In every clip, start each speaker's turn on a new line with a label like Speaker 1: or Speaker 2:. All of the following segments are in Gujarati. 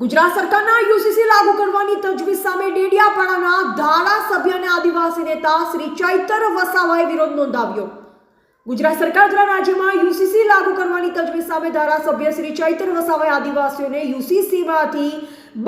Speaker 1: ગુજરાત સરકારના યુસીસી લાગુ કરવાની તજવીજ સામે ડેડિયાપાડાના ધારાસભ્ય અને આદિવાસી નેતા શ્રી ચૈતર વસાવાએ વિરોધ નોંધાવ્યો. ગુજરાત સરકાર દ્વારા રાજ્યમાં યુસીસી લાગુ કરવાની તજવીજ સામે ધારાસભ્ય શ્રી ચૈતર વસાવાએ આદિવાસીઓને યુસીસીમાંથી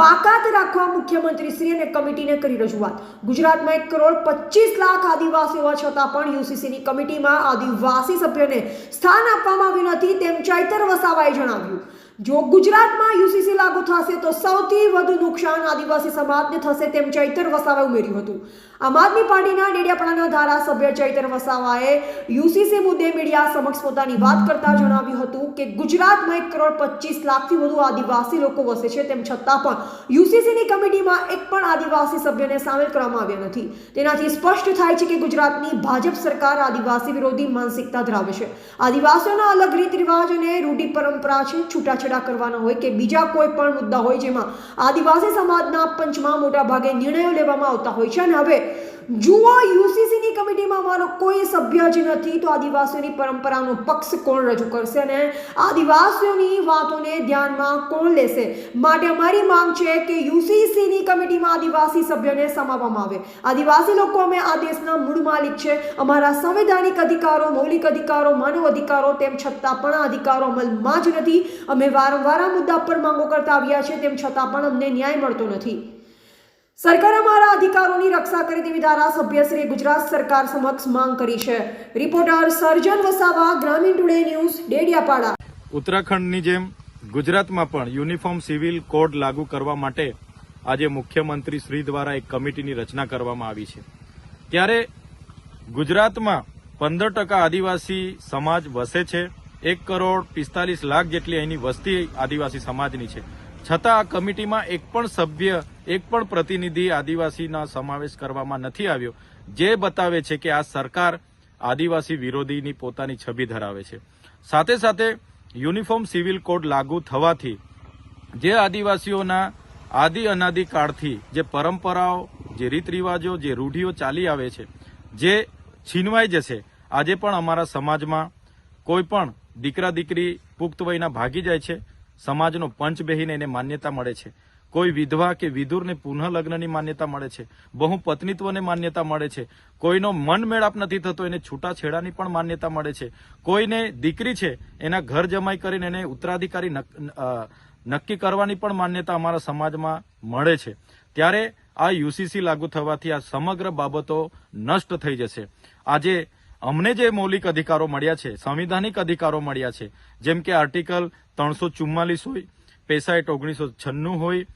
Speaker 1: બાકાત રાખવા મુખ્યમંત્રી શ્રી અને કમિટીને કરી રજૂઆત. ગુજરાતમાં એક કરોડ પચીસ લાખ આદિવાસી હોવા છતાં પણ યુસીસીની કમિટીમાં આદિવાસી સભ્યને સ્થાન આપવામાં આવ્યું નથી તેમ ચૈતર વસાવાએ જણાવ્યું. જો ગુજરાતમાં યુસીસી લાગુ થશે તો સૌથી વધુ નુકસાન આદિવાસી સમાજને થશે તેમ ચૈતર વસાવાએ ઉમેર્યું હતું. આમ આદમી પાર્ટીના ડેડિયાપાડાના ધારાસભ્ય ચૈતર વસાવાએ યુસીસી મુદ્દે મીડિયા સમક્ષ પોતાની વાત કરતા જણાવ્યું હતું કે ગુજરાતમાં એક કરોડ પચીસ લાખથી વધુ આદિવાસી લોકો વસે છે, તેમ છતાં પણ યુસીસીની કમિટીમાં એક પણ આદિવાસી સભ્યને સામેલ કરવામાં આવ્યા નથી. તેનાથી સ્પષ્ટ થાય છે કે ગુજરાતની ભાજપ સરકાર આદિવાસી વિરોધી માનસિકતા ધરાવે છે. આદિવાસીઓના અલગ રીત રિવાજ અને રૂઢિ પરંપરા છે, છૂટાછેડા કરવાના હોય કે બીજા કોઈ પણ મુદ્દા હોય જેમાં આદિવાસી સમાજના પંચમાં મોટા ભાગે નિર્ણયો લેવામાં આવતા હોય છે. અને હવે જુઓ યુસીસીની કમિટીમાં મારો કોઈ સભ્ય જ નથી, તો આદિવાસીઓની પરંપરાનો પક્ષ કોણ રજૂ કરશે અને આદિવાસીઓની વાતોને ધ્યાનમાં કોણ લેશે? માટે અમારી માંગ છે કે યુસીસીની કમિટીમાં આદિવાસી સભ્યને સમાવવામાં આવે. આદિવાસી લોકો અમે આ દેશના મૂળ માલિક છે. અમારા સંવૈધાનિક અધિકારો, મૌલિક અધિકારો, માનવ અધિકારો તેમ છતાં પણ આ અધિકારો અમલમાં જ નથી. અમે વારંવાર મુદ્દા પર માંગો કરતા આવ્યા છે તેમ છતાં પણ અમને ન્યાય મળતો નથી. સરકારે અમારા અધિકારોની રક્ષા કરે તેવી ધારાસભ્યશ્રીએ ગુજરાત સરકાર સમક્ષ માંગ કરી છે. રિપોર્ટર સર્જન વસાવા, ગ્રામીણ ટુડે ન્યૂઝ, ડેડિયાપાડા.
Speaker 2: ઉત્તરાખંડની જેમ ગુજરાતમાં પણ યુનિફોર્મ સિવિલ કોડ લાગુ કરવા માટે આજે મુખ્યમંત્રી શ્રી દ્વારા એક કમિટીની રચના કરવામાં આવી છે. ત્યારે ગુજરાતમાં પંદર ટકા આદિવાસી સમાજ વસે છે. એક કરોડ પિસ્તાલીસ લાખ જેટલી અહીંની વસ્તી આદિવાસી સમાજની છે. છતાં આ કમિટીમાં એક પણ સભ્ય, એક પણ પ્રતિનિધિ આદિવાસીના સમાવેશ કરવામાં નથી આવ્યો, જે બતાવે છે કે આ સરકાર આદિવાસી વિરોધીની પોતાની છબી ધરાવે છે. સાથે સાથે યુનિફોર્મ સિવિલ કોડ લાગુ થવાથી જે આદિવાસીઓના આદિ અનાદિ કાળથી જે પરંપરાઓ, જે રીત રિવાજો જે રૂઢિઓ ચાલી આવે છે, જે છીનવાઈ જશે, આજે પણ અમારા સમાજમાં કોઈ પણ દીકરા દીકરી પુખ્ત વયના ભાગી જાય છે. સમાજનો પંચ બેહીને એને માન્યતા મળે છે. કોઈ વિધવા કે વિધુરને પુનઃ લગ્નની માન્યતા મળે છે. બહુ પત્નીત્વને માન્યતા મળે છે. કોઈનો મન મેળાપ નથી થતો, એને છૂટાછેડાની પણ માન્યતા મળે છે. કોઈને દીકરી છે, એના ઘર જમાઈ કરીને એને ઉત્તરાધિકારી નક- નક્કી કરવાની પણ માન્યતા અમારા સમાજમાં મળે છે. ત્યારે આ યુસીસી લાગુ થવાથી આ સમગ્ર બાબતો નષ્ટ થઈ જશે. આજે અમને જે મૌલિક અધિકારો મળ્યા છે, સંવિધાનિક અધિકારો મળ્યા છે, જેમ કે આર્ટિકલ ત્રણસો ચુમ્માલીસ હોય પેસાઇટ ઓગણીસો છન્નું હોય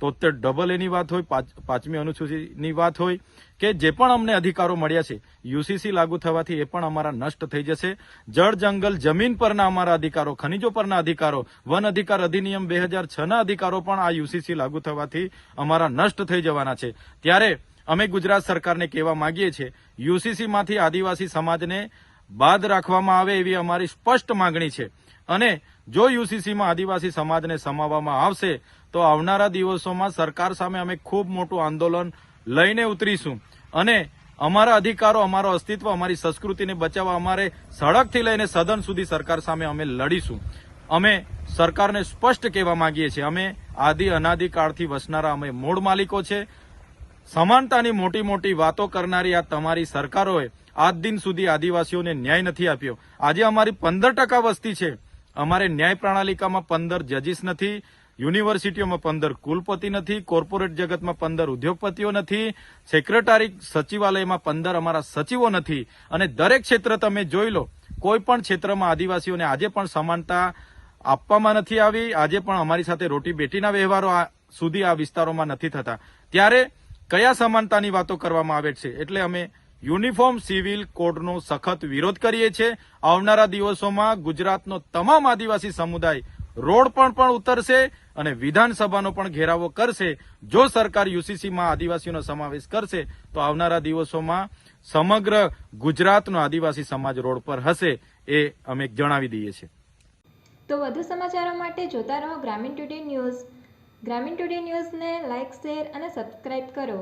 Speaker 2: તોતેર ડબલ એની વાત હોય, પાંચ- પાંચમી અનુસૂચિની વાત હોય, કે જે પણ અમને અધિકારો મળ્યા છે, યુસીસી લાગુ થવાથી એ પણ અમારા નષ્ટ થઈ જશે. જળ, જંગલ, જમીન પરના અમારા અધિકારો, ખનિજો પરના અધિકારો, વન અધિકાર અધિનિયમ બે હજાર છના અધિકારો પણ આ યુસીસી લાગુ થવાથી અમારા નષ્ટ થઈ જવાના છે. ત્યારે અમે ગુજરાત સરકારને કહેવા માંગીએ છીએ યુસીસીમાંથી આદિવાસી સમાજને બાદ રાખવામાં આવે એવી અમારી સ્પષ્ટ માંગણી છે. અને જો યુસીસીમાં આદિવાસી સમાજને સમાવવામાં આવશે, તો આવનારા દિવસોમાં સરકાર સામે અમે ખૂબ મોટું આંદોલન લઈને ઉતરીશું. અને અમારા અધિકારો, અમારો અસ્તિત્વ, અમારી સંસ્કૃતિને બચાવવા અમારે સડકથી લઈને સદન સુધી સરકાર સામે અમે લડીશું. અમે સરકારને સ્પષ્ટ કહેવા માંગીએ છીએ. અમે આદિ અનાદિકાળથી વસનારા અમે મૂળ માલિકો છે. સમાનતાની મોટી મોટી વાતો કરનારી આ તમારી સરકારોએ આજ દિન સુધી આદિવાસીઓને ન્યાય નથી આપ્યો. આજે અમારી પંદર ટકા વસ્તી છે. અમારે ન્યાય પ્રણાલિકામાં પંદર જજીસ નથી, યુનિવર્સિટીઓમાં પંદર કુલપતિ નથી, કોર્પોરેટ જગતમાં પંદર ઉદ્યોગપતિઓ નથી, સેક્રેટરી સચિવાલયમાં પંદર અમારા સચિવો નથી. અને દરેક ક્ષેત્ર તમે જોઈ લો, કોઈ પણ ક્ષેત્રમાં આદિવાસીઓને આજે પણ સમાનતા આપવામાં નથી આવી. આજે પણ અમારી સાથે રોટી બેટીના વ્યવહારો સુધી આ વિસ્તારોમાં નથી થતા. ત્યારે કયા સમાનતાની વાતો કરવામાં આવે છે? એટલે અમે યુનિફોર્મ સિવિલ કોડનો સખત વિરોધ કરીએ છીએ. આવનારા દિવસોમાં ગુજરાતનો તમામ આદિવાસી સમુદાય રોડ પર પણ ઉતરશે અને વિધાનસભાનો પણ ઘેરાવો કરશે. જો સરકાર યુસીસીમાં આદિવાસીઓનો સમાવેશ કરશે, તો આવનારા દિવસોમાં સમગ્ર ગુજરાતનો આદિવાસી સમાજ રોડ પર હશે એ અમે જણાવી દઈએ છીએ.
Speaker 3: તો વધુ સમાચારો માટે જોતા રહો Gramin today news. Gramin today ન્યૂઝને લાઇક શેર અને સબસ્ક્રાઇબ કરો.